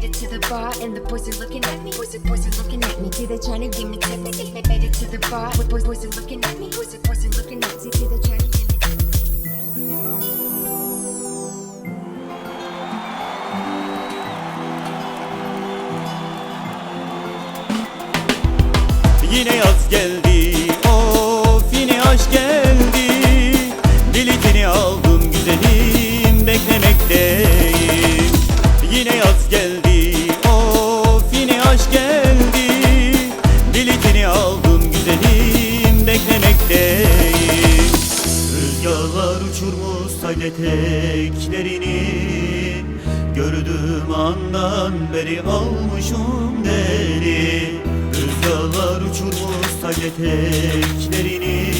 made it to the bar and the boys are looking at me. Boys are boys are looking at me. See they trying to give me tip. They made it to the bar. Boys boys are looking at me. Boys are boys are looking at me. See they trying to give me tip. Yine yaz geldi Rüzgarlar uçurmuş eteklerini Gördüğüm andan beri almışım deli. Rüzgarlar uçurmuş eteklerini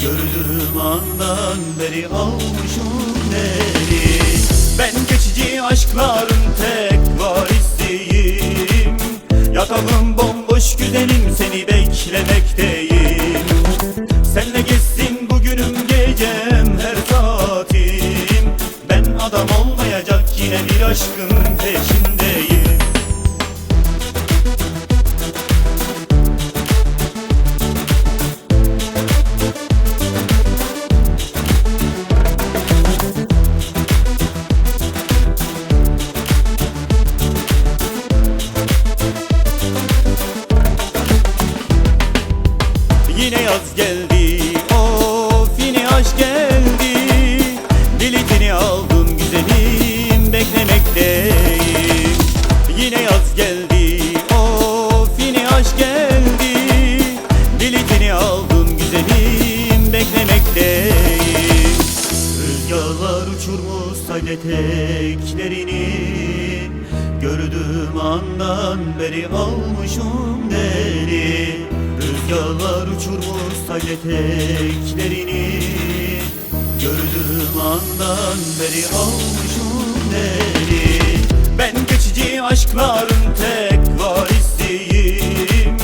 Gördüğüm andan beri almışım deli. Ben geçici aşkların tek varisiyim. Yatalım bomboş güzelim seni beklemekteyim. Senle geçsin bugünüm yine bir aşkın peşindeyim. Yine yaz geldi Of yine aşk geldi Beklemekteyim Yine yaz geldi Of yine aşk geldi. Biletini aldım güzelim Beklemekteyim. Rüzgarlar uçurmuş sayın eteklerini Gördüğüm andan beri almışım deli. Rüzgarlar uçurmuş sayın eteklerini Gördüğüm andan beri almışım Ben aşkların tek varisiyim.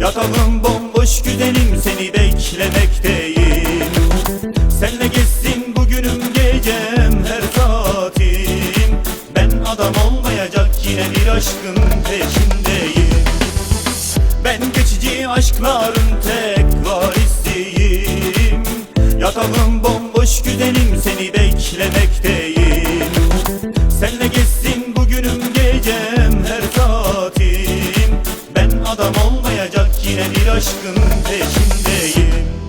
Yatalım bomboş güzelim seni beklemekteyim. Senle geçsin bugünüm gecem her saatim. Ben adam olmayacak yine bir aşkın peşindeyim. Ben geçici aşkların tek varisiyim. Yatalım bomboş gecem her saatim Ben adam olmayacak yine bir aşkın peşindeyim